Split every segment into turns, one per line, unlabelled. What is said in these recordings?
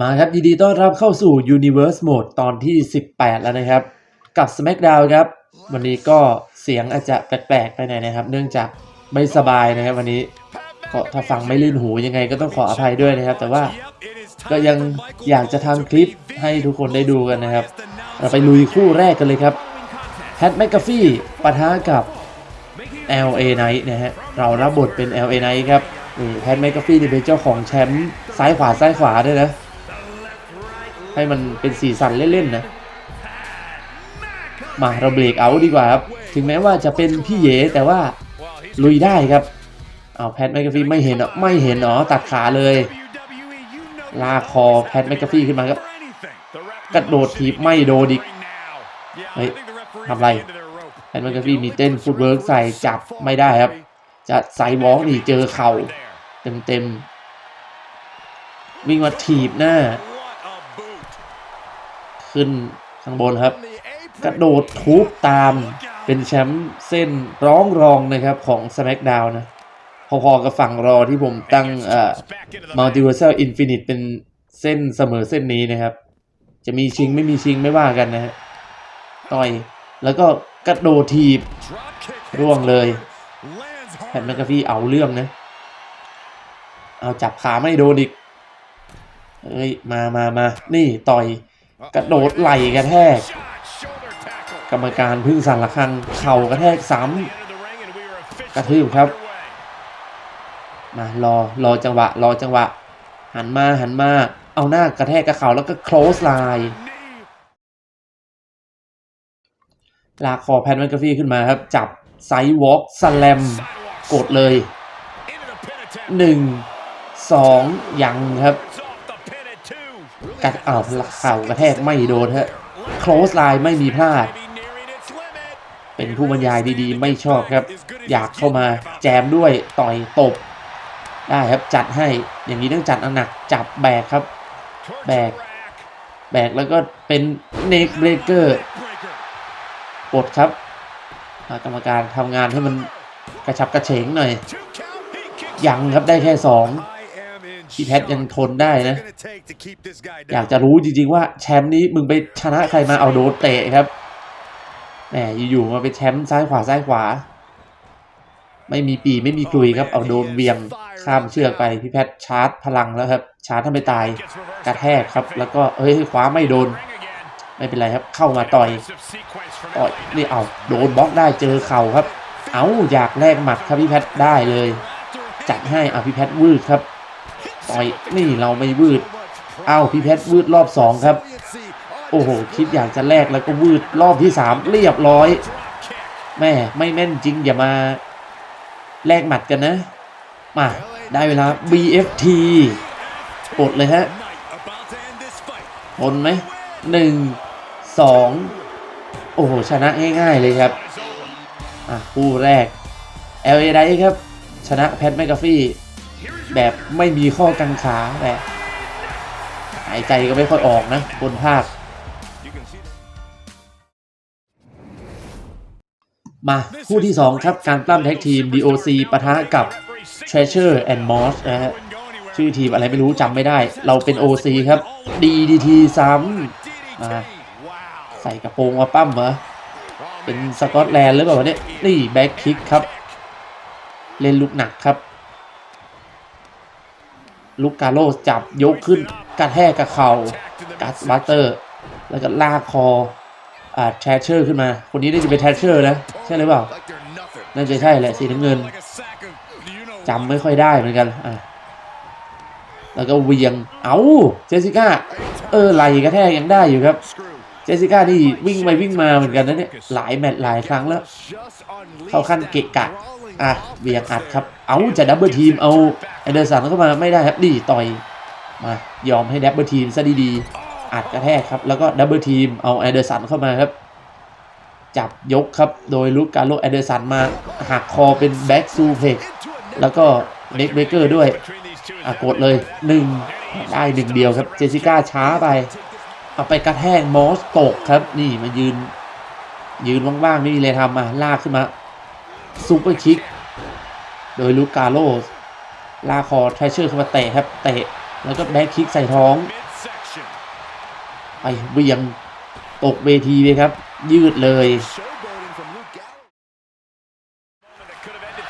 มาครับยินดีต้อนรับเข้าสู่ Universe Mode ตอนที่ 18 แล้วนะครับ กับ SmackDown ครับ วันนี้ก็เสียงอาจจะแปลกๆไปหน่อยนะครับ เนื่องจากไม่สบายนะครับวันนี้ก็ถ้าฟังไม่ลื่นหูยังไงก็ต้องขออภัยด้วยนะครับ แต่ว่าก็ยังอยากจะทำคลิปให้ทุกคนได้ดูกันนะครับ เราไปลุยคู่แรกกันเลยครับแฮตแมกกาฟี่ปะทะกับ LA Knight นะฮะเรารับบทเป็น LA Knight ครับแพทแมกกาฟี่นี่เป็นเจ้าของแชมป์ซ้ายขวาซ้ายขวาด้วยนะ ให้มันเป็นสีสันเล่นๆนะมาเราเบรกเอาดีกว่าครับ ถึงแม้ว่าจะเป็นพี่เยแต่ว่าลุยได้ครับเอาแพทแมกกาฟี่ไม่เห็นเหรอไม่เห็นเหรอตัดขาเลย ลากคอแพทแมกกาฟี่ขึ้นมาครับกระโดดถีบไม่โดนอีกเฮ้ยทำไรแพทแมกกาฟี่มีเต้นฟุตเวิร์กใส่จับไม่ได้ครับ จะใส่วอล์กนี่เจอเข่าเต็มๆวิ่งมาถีบหน้า ขึ้นข้างบนครับ กระโดดทุบตามเป็นแชมป์เส้นร้องรองนะครับของ SmackDown นะ พอๆกับฝั่งรอที่ผมตั้งเอ่อ Multiversal Infinite เป็นเส้นเสมอเส้นนี้นะครับ จะมีชิงไม่มีชิงไม่ว่ากันนะฮะต่อยแล้วก็กระโดดทีบร่วงเลยแพทแมคกาฟี่เอาเรื่องนะ เอาจับขาไม่โดนอีกเอ้ยมามามานี่ต่อย กระโดดไหลกระแทก กรรมการพึ่งสันระฆังเข่ากระแทกซ้ำกระทืบครับ มารอรอจังหวะ รอจังหวะ หันมาหันมา เอาหน้ากระแทกกับเข่าแล้วก็ close line ลากคอแพนแมคกาฟี่ขึ้นมาครับ จับไซด์วอล์กสแลมกดเลยหนึ่งสองยังครับ กัดอ้าวเข่ากระแทกไม่โดนฮะ close line ไม่มีพลาด เป็นผู้บรรยายดีๆ ไม่ชอบครับ อยากเข้ามาแจมด้วยต่อยตบ ได้ครับจัดให้อย่างนี้ต้องจัดหนักจับแบกครับ แบก แบกแล้วก็เป็นเน k เบรเกอร์ปลดครับกรรมการทำงานให้มันกระชับกระเฉงหน่อยยังครับได้แค่สอง พี่แพทยังทนได้นะ อยากจะรู้จริงๆว่าแชมป์นี้มึงไปชนะใครมาเอาโดนเตะครับแหมอยู่ๆมาเป็นแชมป์ซ้ายขวาซ้ายขวา ไม่มีปีไม่มีกลุยครับเอาโดนเวียงข้ามเชือกไปพี่แพทชาร์จพลังแล้วครับ ชาร์จทำไปตายกระแทกครับ แล้วก็เอ้ยคว้าไม่โดนไม่เป็นไรครับเข้ามาต่อยต่อยนี่เอาโดนบล็อกได้เจอเข่าครับ เอาอยากแลกหมัดครับพี่แพทได้เลย จัดให้เอาพี่แพทวืดครับ ต่อยนี่เราไม่วืดเอ้าพี่แพทวืดรอบสองครับ โอ้โห คิดอยากจะแลกแล้วก็วืดรอบที่สามเรียบร้อยแม่ไม่แม่นจริงอย่ามาแลกหมัดกันนะ มาได้เวลา BFT กดเลยฮะทนไหมหนึ่งสองโอ้โห ชนะง่ายๆเลยครับ อะ คู่แรก LA ไดครับ ชนะแพทแมกกาฟี่ แบบไม่มีข้อกังขาแต่หายใจก็ไม่ค่อยออกนะบนภาค มาคู่ที่ 2 ครับการปล้ำแท็กทีม DOC ปะทะกับ Treasure and Moss นะฮะชื่อทีมอะไรไม่รู้จำไม่ได้ เราเป็น OC ครับ DDT ซ้ำมาใส่กระโปรงมาปั้มเหรอเป็นสกอตแลนด์หรือเปล่าเนี่ยนี่แบ็คคิกครับ เล่นลูกหนักครับ ลูกกาโลจับยกขึ้นกระแทกกับเข่ากัสบัตเตอร์ แล้วก็ลากคออ่าแทชเชอร์ขึ้นมา คนนี้น่าจะเป็นแทชเชอร์นะ ใช่หรือเปล่า น่าจะใช่แหละสีน้ำเงินจำไม่ค่อยได้เหมือนกันอะแล้วก็เวียง เอาเจสสิก้า เออไหลกระแทกยังได้อยู่ครับ เจสสิก้านี่วิ่งไปวิ่งมาเหมือนกันนะเนี่ย หลายแมตช์หลายครั้งแล้ว เข้าขั้นเกะกะ อะเวียงอัดครับ เอาจะดับเบิลทีมเอาแอเดอร์สันเข้ามาไม่ได้ครับดีต่อยมายอมให้ดับเบิลทีมซะดีๆ อัดกระแทกครับ แล้วก็ดับเบิลทีมเอาแอเดอร์สันเข้ามาครับ จับยกครับโดยลูกการโลแอเดอร์สันมาหักคอเป็นแบ็กซูเพกแล้วก็เน็กเบเกอร์ด้วยอะกดเลยหนึ่งได้หนึ่งเดียวครับเจสสิก้าช้าไปเอาไปกระแทกมอสตกครับ นี่มายืน ยืนว่างๆ ไม่มีอะไรทำมาลากขึ้นมา ซูเปอร์คิก โดยลูกกาโลลากคอไทเชอร์เข้ามาเตะครับเตะ แล้วก็แบ็คคิกใส่ท้องไปเวียงตกเวทีเลยครับ ยืดเลย
Showboating from Luke Gallows.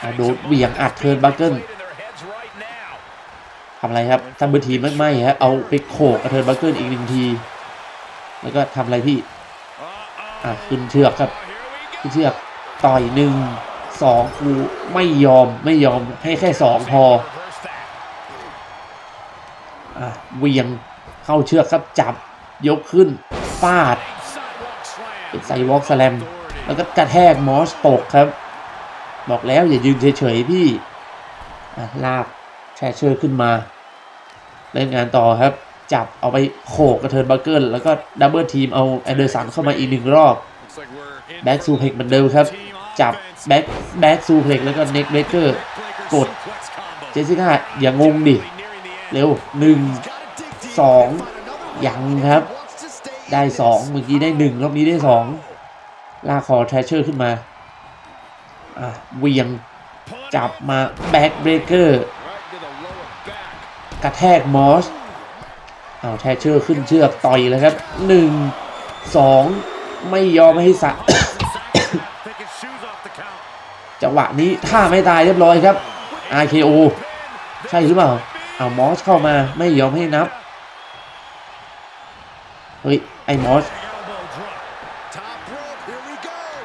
อะโดดเวียงอัดเทิร์นบัคเกิลทำอะไรครับทำเบอร์ทีมไม่ไม่ฮะเอาไปโขกกระเทิร์นบัคเกิลอีกหนึ่งที แล้วก็ทำอะไรพี่อะขึ้นเชือกครับขึ้นเชือกต่อยหนึ่ง สองกูไม่ยอมไม่ยอมให้แค่สองพออะเวียงเข้าเชือกครับจับยกขึ้นฟาดเป็นไซวอล์กสแลมแล้วก็กระแทกมอสตกครับ บอกแล้วอย่ายืนเฉยๆพี่ลากแชเชอร์ขึ้นมา เล่นงานต่อครับ จับเอาไปโขกกระเทินบัคเกิลแล้วก็ดับเบิลทีมเอาแอนเดอร์สันเข้ามาอีกหนึ่งรอบ แบ็กซูเพกเหมือนเดิมครับ จับแบ็กแบ็กซูเพล็กแล้วก็เน็กเบเกอร์กดเจสสิก้าอย่างงงดิ เร็วหนึ่งสองยังครับ ได้สองเมื่อกี้ได้หนึ่งรอบนี้ได้สองลากคอแทรชเชอร์ขึ้นมาอะเวียงจับมาแบ็กเบรกเกอร์กระแทกมอสเอาแทชเชอร์ขึ้นเชือกต่อยเลยครับหนึ่งสองไม่ยอมให้สะ จังหวะนี้ถ้าไม่ตายเรียบร้อยครับ RKO ใช่หรือเปล่าเอามอสเข้ามาไม่ยอมให้นับ เฮ้ย ไอ้มอส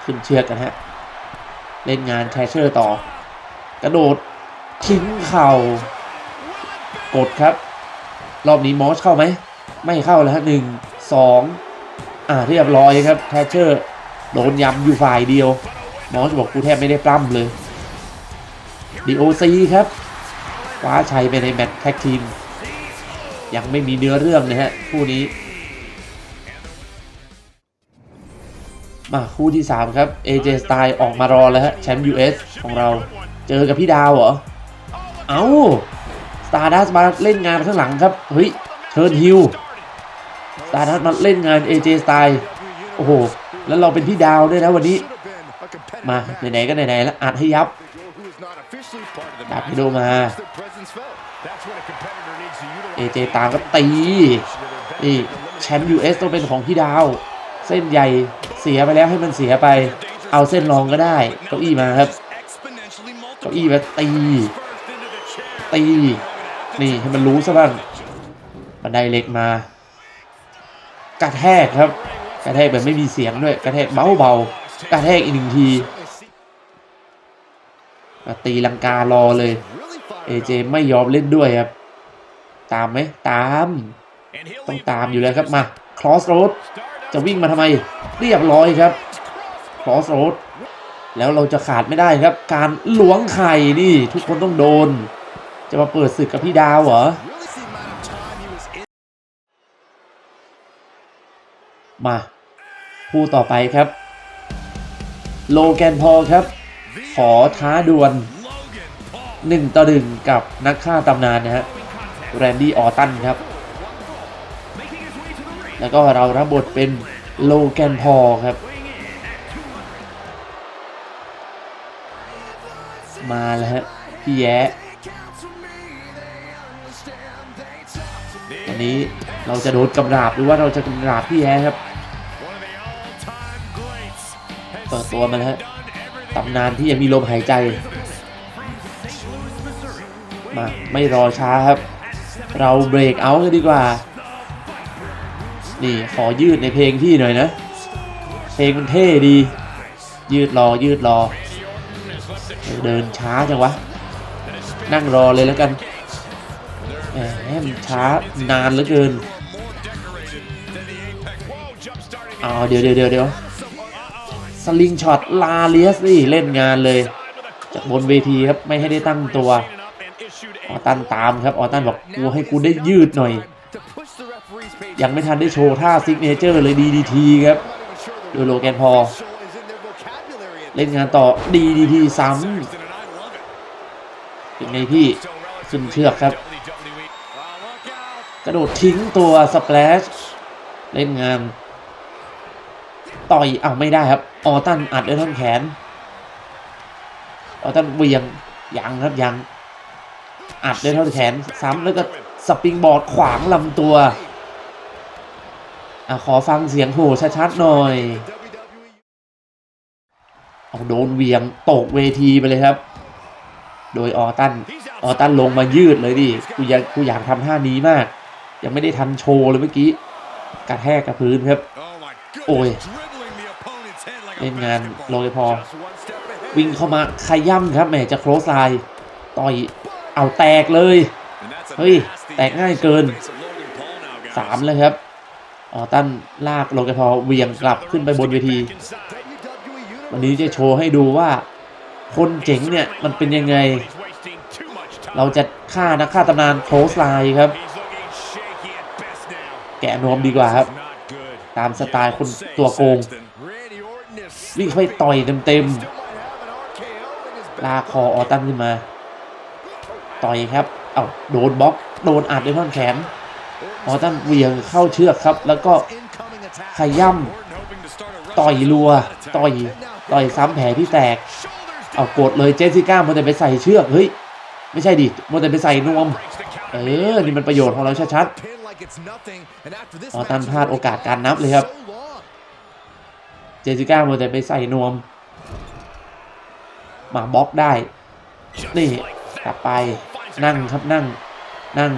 ขึ้นเชือกกันฮะ เล่นงานแทชเชอร์ต่อ กระโดดทิ้งเข่ากดครับ รอบนี้มอสเข้าไหม ไม่เข้าแล้วฮะหนึ่งสองอ่าเรียบร้อยครับแทชเชอร์โดนยำอยู่ฝ่ายเดียว มอสบอกกูแทบไม่ได้ปล้ำเลยดีโอซีครับคว้าชัยไปในแมตช์แท็กทีม ยังไม่มีเนื้อเรื่องนะฮะคู่นี้ มาคู่ที่ 3 ครับ AJ Style ออกมารอแล้วฮะแชมป์ US ของเราเจอกับพี่ดาวเหรอ เอ้า Stardust มาเล่นงานข้างหลังครับ เฮ้ยเชิญฮิว Stardust มาเล่นงาน AJ Style โอ้โห แล้วเราเป็นพี่ดาวด้วยนะวันนี้ มาไหนๆก็ไหนๆแล้วอัดให้ยับดับให้ดูมา
Their presence felt. That's what a competitor needs to utilize.
AJ ตามก็ตีนี่แชมป์ US ต้องเป็นของพี่ดาว เส้นใหญ่เสียไปแล้วให้มันเสียไป เอาเส้นรองก็ได้เก้าอี้มาครับเก้าอี้มาตีตีนี่ให้มันรู้ซะบ้างบันไดเหล็กมากระแทกครับ กระแทกแบบไม่มีเสียงด้วย กระแทกเบาๆ กระแทกอีกหนึ่งทีตีลังการอเลย
Really fired
เอเจไม่ยอมเล่นด้วยครับ ตามไหมตาม ต้องตามอยู่แล้วครับมาคลอสโรดจะวิ่งมาทำไม เรียบร้อยครับคลอสโรดแล้วเราจะขาดไม่ได้ครับ การล้วงไข่นี่ ทุกคนต้องโดน จะมาเปิดศึกกับพี่ดาวเหรอมา คู่ต่อไปครับ โลแกนพอลครับ ขอท้าดวลหนึ่งต่อหนึ่งกับนักฆ่าตำนานนะฮะแรนดี้ออตันครับ แล้วก็เรารับบทเป็นโลแกนพอลครับ มาแล้วฮะพี่แย้วันนี้เราจะโดนกำราบหรือว่าเราจะกำราบพี่แย้ครับ เปิดตัวมาแล้วตำนานที่ยังมีลมหายใจ มาไม่รอช้าครับ เราเบรกเอาท์กันดีกว่า นี่ขอยืดในเพลงพี่หน่อยนะ เพลงมันเท่ดี ยืดรอยืดรอ เดินช้าจังวะ นั่งรอเลยแล้วกันแหมช้านานเหลือเกินเอาเดี๋ยวเดี๋ยวเดี๋ยวเดี๋ยว ลิงช็อตลาเลียสนี่เล่นงานเลย จากบนเวทีครับไม่ให้ได้ตั้งตัวออตันตามครับออตันบอกกูให้กูได้ยืดหน่อย ยังไม่ทันได้โชว์ท่าซิกเนเจอร์เลย DDT ครับ โดยโลแกนพอ เล่นงานต่อ DDT ซ้ำเป็นไงพี่ขึ้นเชือกครับ กระโดดทิ้งตัวสเปลชเล่นงาน ต่อยอ้าวไม่ได้ครับ ออตันอัดด้วยท่อนแขน ออตันเวียงยังครับยัง อัดด้วยท่อนแขนซ้ำแล้วก็สปริงบอร์ดขวางลำตัวอะขอฟังเสียงโหชัดๆหน่อย
WWE
เอาโดนเหวียงตกเวทีไปเลยครับ โดยออตัน ออตันลงมายืดเลยดิ กูอยากกูอยากทำท่านี้มาก ยังไม่ได้ทันโชว์เลยเมื่อกี้กระแทกกับพื้นครับ
Oh my goodness,
เล่นงานโร
basketball.
ยพอ
Just one step ahead.
วิ่งเข้ามาขย่ำครับแหมจะโครสไลน์ต่อยเอาแตกเลย
And that's a
เฮ้ย
nasty
แตกง่ายเกิน
face of Logan Paul now, guys.
สามเลยครับออตันลากโลกพอเหวียงกลับขึ้นไปบนเวที
WWE
วันนี้จะโชว์ให้ดูว่า คนเจ๋งเนี่ย มันเป็นยังไง เราจะฆ่านักฆ่าตำนานโครสไลน์ครับ แกะนวมดีกว่าครับ ตามสไตล์คนตัวโกง
Randy Orton is
วิ่งเข้าไปต่อยเต็มๆลากคอออตันขึ้นมา ต่อยครับ เอ้าโดนบล็อก โดนอัดด้วยท่อนแขน ออตันเหวียงเข้าเชือกครับ แล้วก็ขย่ำต่อยรัว ต่อย ต่อยซ้ำแผลที่แตก เอากดเลยเจสสิก้ามัวแต่ไปใส่เชือก เฮ้ย ไม่ใช่ดิมัวแต่ไปใส่นวม เออ นี่มันประโยชน์ของเราชัด
pin like it's nothing, and after this
ออตันพลาดโอกาสการนับเลยครับ เจสิก้ามัวแต่ไปใส่นวม มาบล็อกได้ นี่กลับไปนั่งครับนั่ง นั่ง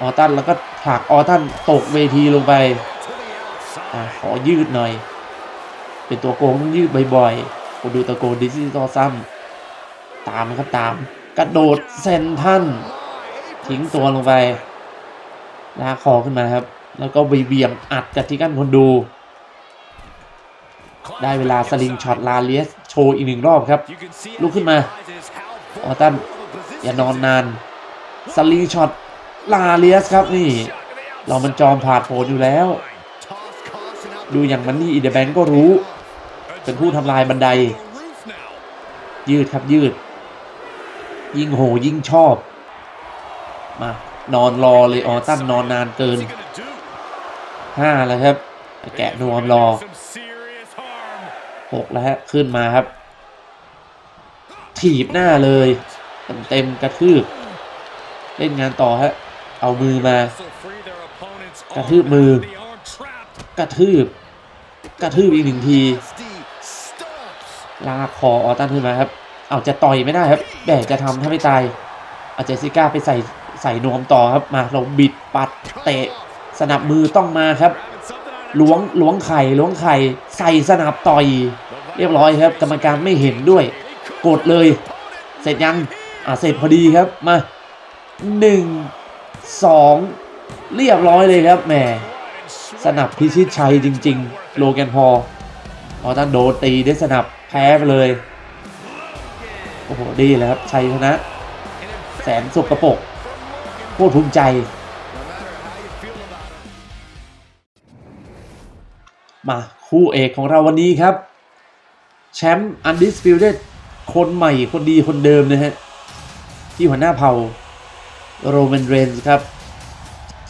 ออตันแล้วก็ผลักออตันตกเวทีลงไปอะขอยืดหน่อย เป็นตัวโกงต้องยืดบ่อยๆคนดูตะโกนดิจิตอลซัมตามครับตาม กระโดดเซนทันทิ้งตัวลงไปลากคอขึ้นมาครับ แล้วก็เบียงอัดกับที่กั้นคนดู ได้เวลาสลิงช็อตลาเลียสโชว์อีกหนึ่งรอบครับ ลุกขึ้นมาออตันอย่านอนนานสลิงช็อตลาเลียสครับนี่ เรามันจอมผ่าดโผนอยู่แล้ว ดูอย่างมันนี่อีเดแบงก็รู้ เป็นผู้ทำลายบันได ยืดครับยืด ยิ่งโหยิ่งชอบ มานอนรอเลยออตันนอนนานเกินห้าแล้วครับ แกะนวมรอ หกแล้วฮะ ขึ้นมาครับ ถีบหน้าเลยเต็มเต็มๆกระทืบ เล่นงานต่อฮะ เอามือมา กระทืบมือ กระทืบ กระทืบอีกหนึ่งที ลากคอออตันขึ้นมาครับ เอาจะต่อยไม่ได้ครับ แบกจะทำถ้าไม่ตาย เอาเจสิก้าไปใส่ใส่นวมต่อครับ มาเราบิดปัดเตะ สนับมือต้องมาครับ ล้วงล้วงไข่ล้วงไข่ใส่สนับต่อย เรียบร้อยครับ กรรมการไม่เห็นด้วย กดเลย เสร็จยังอะเสร็จพอดีครับมาหนึ่งสองเรียบร้อยเลยครับแหมสนับพิชิตชัยจริง ๆ โลแกนพอพอท่านโดตีได้สนับแพ้ไปเลยโอ้โหดีเลยครับชัยชนะ แสนสุกกระปกโคตรภูมิใจ มาคู่เอกของเราวันนี้ครับ แชมป์ Undisputed คนใหม่คนดีคนเดิมนะฮะ ที่หัวหน้าเผ่าโรแมนเรนส์ครับ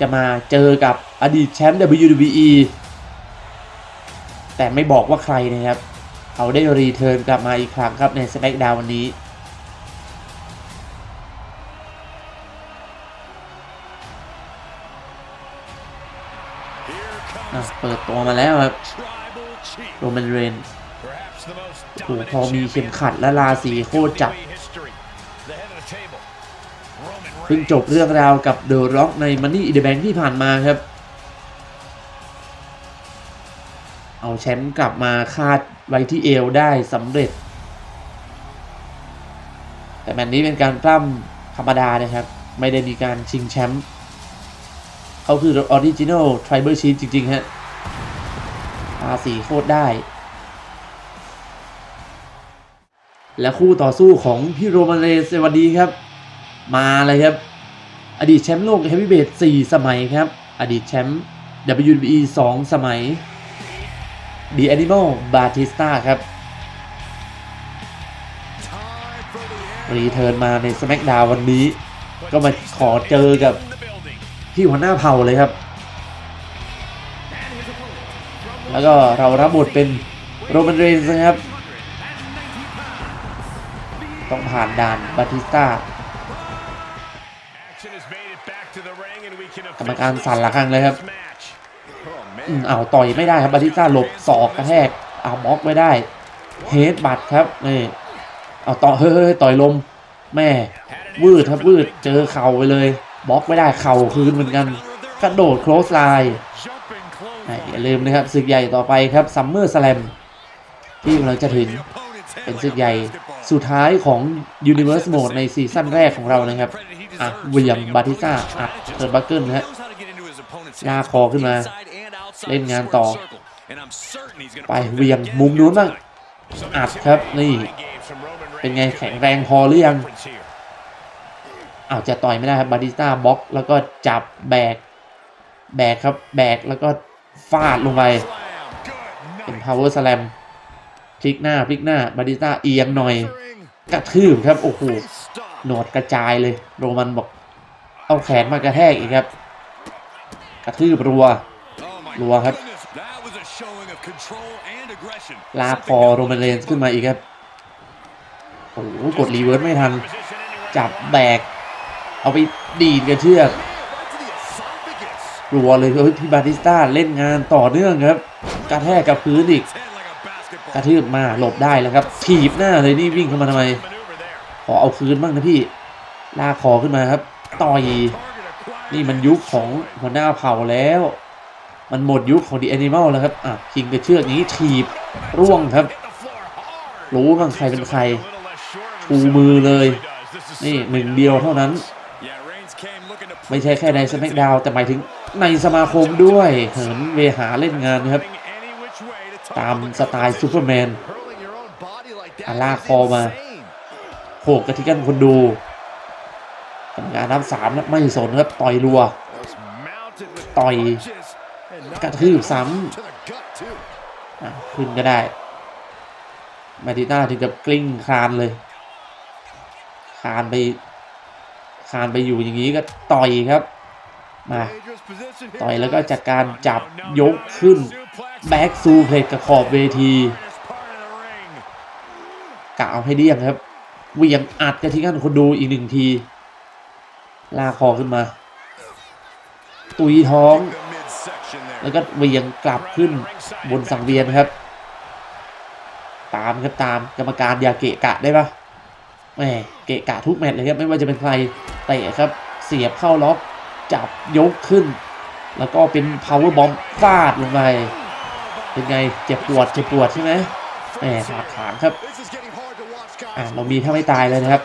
จะมาเจอกับอดีตแชมป์ WWE แต่ไม่บอกว่าใครนะครับ เขาได้รีเทิร์นกลับมาอีกครั้งครับใน SmackDown วันนี้ ปิดตัวมาแล้วครับ
Tribal Chief.
โรแมนเรนส์
Perhaps the most
โอ้โห
dominant
พอมีเข็ม
champion
ขัดและราศีโคตรจับ
in history. The head of the table. Roman
เพิ่ง
Reigns.
จบเรื่องราวกับเดอะร็อกใน Money in the Bank ที่ผ่านมาครับ เอาแชมป์กลับมาคาดไว้ที่เอวได้สำเร็จ แต่แมตช์นี้เป็นการปล้ำธรรมดานะครับ ไม่ได้มีการชิงแชมป์เขาคือออริจิน l ล Tribal Chief จริง ๆ ฮะอาสีโคตรได้ และคู่ต่อสู้ของพี่โรมันเรนส์ในวันนี้ครับ มาเลยครับ อดีตแชมป์โลกเฮฟวีเบท4สมัยครับ อดีตแชมป์ WWE 2 สมัย The Animal Batista ครับ รีเทิร์นมาใน SmackDown วันนี้ ก็มาขอเจอกับพี่หัวหน้าเผ่าเลยครับ แล้วก็เรารับบทเป็นโรมันเรนส์นะครับ ต้องผ่านด่านบาติสตากรรมการสั่นละครั้งเลยครับอืมเอาต่อยไม่ได้ครับบาติสตาหลบศอกกระแทกเอาบล็อกไว้ได้เฮดบัตครับนี่เอาต่อเฮ้ยต่อยลม แม่วืดครับวืดเจอเข่าไปเลยบล็อกไม่ได้เข่าคืนเหมือนกันกระโดดโคลสไลน์ อย่าลืมนะครับศึกใหญ่ต่อไปครับซัมเมอร์สแลมที่กำลังจะถึงเป็นศึกใหญ่สุดท้ายของ Universe Mode ในซีซั่นแรกของเรานะครับอะเวียงบาติสต้าอัดเทิร์นบัคเกิลนะฮะลาคอขึ้นมา เล่นงานต่อ ไปเวียงมุมนู้นบ้างอัดครับนี่ เป็นไงแข็งแรงพอหรือยังอ้าวจะต่อยไม่ได้ครับบาติสต้าบล็อกแล้วก็จับแบก แบกครับแบกแล้วก็ ฟาดลงไป เป็น power slam พลิกหน้าพลิกหน้าบาติต้าเอียงหน่อย กระทืบครับ โอ้โหหนวดกระจายเลย โรมันบอก เอาแขนมากระแทกอีกครับ กระทืบรัว รัวครับลากคอโรมันเรนส์ขึ้นมาอีกครับ โอ้โหกดรีเวิร์สไม่ทัน จับแบก เอาไปดีดกระเชือก รัวเลยเฮ้ยพี่บาติสต้าเล่นงานต่อเนื่องครับ กระแทกกับพื้นอีก กระทืบมาหลบได้แล้วครับถีบหน้าเลยนี่วิ่งเข้ามาทำไม ขอเอาคืนบ้างนะพี่ ลากคอขึ้นมาครับ ต่อย นี่มันยุคของหัวหน้าเผ่าแล้ว มันหมดยุคของดีแอนิม l แล้วครับ อะคิงกระเชือกนี้ถีบร่วงครับ รู้บ้างใครเป็นใครชูมือเลย นี่หนึ่งเดียวเท่านั้น ไม่ใช่แค่ในส m ม c ดาวแต่หมายถึง ในสมาคมด้วยเหินเวหาเล่นงานครับ ตามสไตล์ซูเปอร์แมนอะลาคอมาโขกกระทิกันคนดูกรรมการนับสามนะไม่สนครับต่อยรัว ต่อยกระทืบซ้ำขึ้นก็ได้มาติน่าถึงกับกลิ้งคานเลย คานไป คานไปอยู่อย่างนี้ก็ต่อยครับ มา ต่อยแล้วก็จากการจับยกขึ้น แบ็กซูเพลกกับขอบเวทีกะเอาให้เดี่ยงครับเวียงอัดกระทิกันคนดูอีกหนึ่งที ลากคอขึ้นมา ตุยท้อง แล้วก็เวียงกลับขึ้นบนสังเวียนครับ ตามครับตามกรรมการยาเกะกะได้ปะแหมเกะกะทุกแมตช์เลยครับไม่ว่าจะเป็นใครเตะครับ เสียบเข้าล็อกจับยกขึ้น แล้วก็เป็น power bomb ฟาดลงไป เป็นไง เจ็บปวด เจ็บปวดใช่ไหมแหมถากถางครับ อะเรามีถ้าไม่ตายเลยนะครับ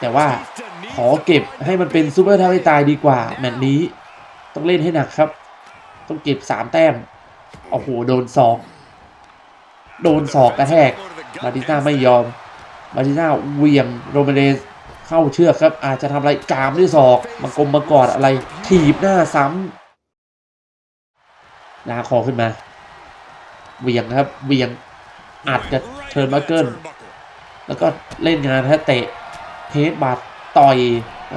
แต่ว่าขอเก็บให้มันเป็นซูเปอร์ถ้าไม่ตายดีกว่า แมตช์นี้ต้องเล่นให้หนักครับ ต้องเก็บสามแต้ม โอ้โห โดนศอกโดนศอกกระแทกบาติสต้าไม่ยอมบาติสต้าเวียงโรเมเรสเข้าเชือกครับ อาจจะทำอะไรกามด้วยศอกมากลมมากอดอะไรถีบหน้าซ้ำ ลากคอขึ้นมาเวียงครับเวียงอัดกับเทิร์นบัคเกิลแล้วก็เล่นงานฮะเตะเฮดบัตต่อย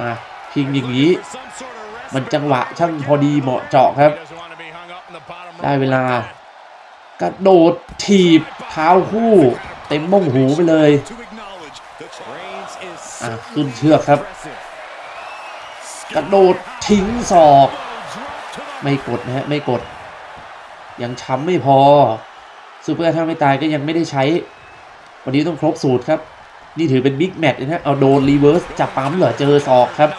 มาพิงอย่างนี้ มันจังหวะช่างพอดีเหมาะเจาะครับ ได้เวลากระโดดถีบเท้าคู่ เต็มบ้งหูไปเลยอะขึ้นเชือกครับ กระโดดทิ้งศอก ไม่กดนะฮะไม่กด ยังช้ำไม่พอซูเปอร์ถ้าไม่ตายก็ยังไม่ได้ใช้ วันนี้ต้องครบสูตรครับ นี่ถือเป็นบิ๊กแมตช์นะเอาโดนรีเวิร์สจับปั๊มเหรอเจอศอกครับ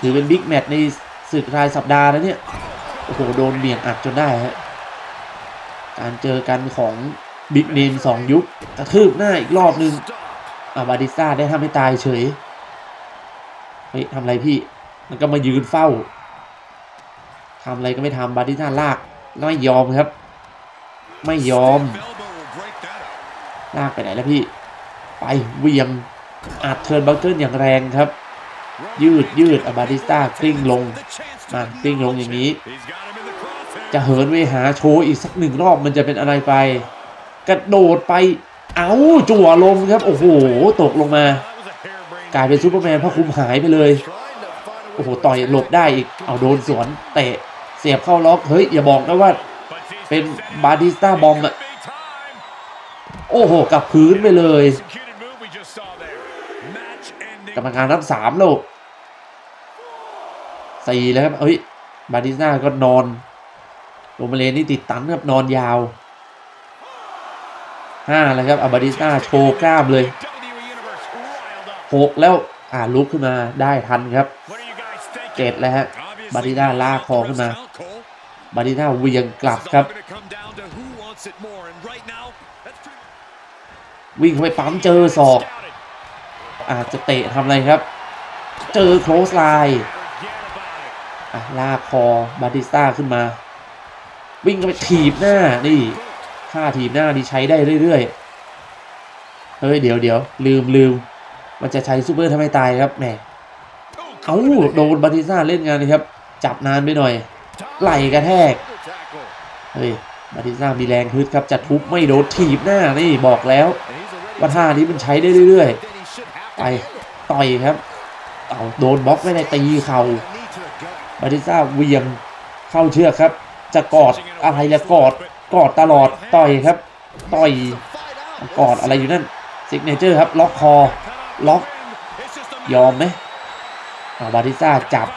ถือเป็นบิ๊กแมตช์ในศึกรายสัปดาห์นะเนี่ย โอ้โห โดนเบี่ยงอัดจนได้ฮะการเจอกันของบิ๊กเนมสองยุคกระทืบหน้าอีกรอบนึงอาบาดิสตาได้ทำให้ตายเฉย เฮ้ยทำอะไรพี่ มันก็มายืนเฝ้าทำอะไรก็ไม่ทำบาดิสตาลาก ไม่ยอมครับ ไม่ยอมลากไปไหนแล้วพี่ ไปเวียงอัดเทิร์นบังเกิลอย่างแรงครับ ยืดยืดอาบาดิสต้ากลิ้งลงมากลิ้งลงอย่างนี้ จะเหินเวหาโชว์อีกสักหนึ่งรอบมันจะเป็นอะไรไป กระโดดไปเอาจั่วลงครับ โอ้โห ตกลงมา กลายเป็นซูเปอร์แมนพระคุมหายไปเลย โอ้โห ต่อยหลบได้อีก เอาโดนสวนเตะ เสียบเข้าล็อก เฮ้ย อย่าบอกนะว่า เป็นบาดิสต้าบอมอะโอ้โห กับพื้นไปเลยกรรมการนับสามแล้วสี่แล้วครับเฮ้ย บาดิสต้าก็นอนโรมาเลนนี่ติดตันครับนอนยาวห้าแล้วครับอาบาดิสต้าโชว์กล้ามเลยหกแล้วอ่าลุกขึ้นมาได้ทันครับเจ็ดแล้วฮะบาดิด้าลากคอขึ้นมา บาดิต้าเหวียงกลับ
this is
ครับ
all gonna come down to who wants it more, and right now, that's pretty-
วิ่งเข้าไปปั๊มเจอศอก
Scouted.
อาจจะเตะทำอะไรครับ เจอโคลสไลน์
Forget about it.
อะลากคอบาติสต้าขึ้นมา วิ่งเข้าไปถีบหน้านี่ท่าถีบหน้านี่ใช้ได้เรื่อยๆ เฮ้ยเดี๋ยวเดี๋ยวลืมลืมมันจะใช้ซูเปอร์ทำไมตายครับแหมเอ้าโดนบาติสต้าเล่นงานเลยครับ จับนานไปหน่อย ไหลกระแทก เฮ้ยบาติสต้ามีแรงฮึดครับจะทุบไม่โดนถีบหน้านี่บอกแล้วว่าท่านี้มันใช้ได้เรื่อยๆ ไปต่อยครับเอาโดนบล็อกไม่ได้ตีเข่า
Knee to the gut.
บาติสต้าเวียงเข้าเชือกครับ จะกอดอะไรละกอดกอดตลอดต่อยครับ ต่อยกอดอะไรอยู่นั่นซิกเนเจอร์ครับ ล็อกคอ ล็อก ยอมไหมเอาบาติสต้าจับ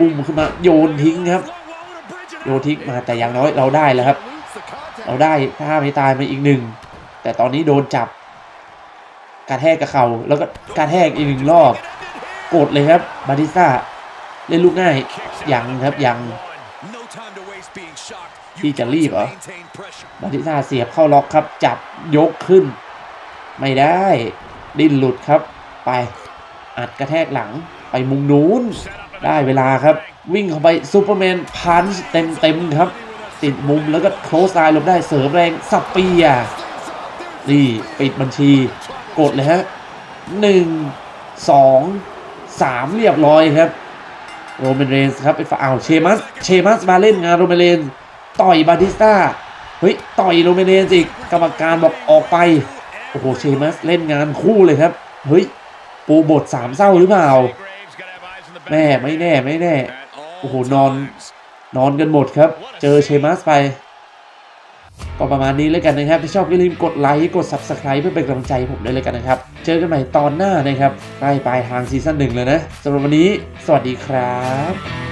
อุ้มขึ้นมาโยนทิ้งครับ โยนทิ้งมาแต่อย่างน้อยเราได้แล้วครับ เราได้ถ้าไม่ตายมาอีกหนึ่งแต่ตอนนี้โดนจับกระแทกกับเขาแล้วก็กระแทกอีกหนึ่งรอบกดเลยครับบาติสต้าเล่นลูกง่ายยังครับยัง
No time to waste being shocked.
พี่จะรีบเหรอบาติสต้าเสียบเข้าล็อกครับ จับยกขึ้น ไม่ได้ ดิ้นหลุดครับ ไปอัดกระแทกหลังไปมุมนู้น ได้เวลาครับ วิ่งเข้าไปซูเปอร์แมนพันช์เต็มเต็มๆครับ ติดมุมแล้วก็โคลสไลน์ลบได้เสริมแรงสับเปียนี่ปิดบัญชีกดเลยฮะหนึ่งสองสามเรียบร้อยครับโรเมนเรนส์ครับเป็นฝ่ายอ้าวเชมัสเชมัสมาเล่นงานโรเมนเรนส์ต่อยบาติสตาเฮ้ยต่อยโรเมนเรนส์อีกกรรมการบอกออกไปโอ้โหเชมัสเล่นงานคู่เลยครับ เฮ้ยปูบทสามเศร้าหรือเปล่า แม่ไม่แน่ไม่แน่ โอ้โห นอน นอนกันหมดครับ เจอเชมัสไป ก็ประมาณนี้แล้วกันนะครับ ถ้าชอบอย่าลืมกดไลค์ กด Subscribe เพื่อเป็นกำลังใจผมด้วยเลยกันนะครับ เจอกันใหม่ตอนหน้านะครับใกล้ปลายทางซีซั่นหนึ่งเลยนะสำหรับวันนี้ สวัสดีครับ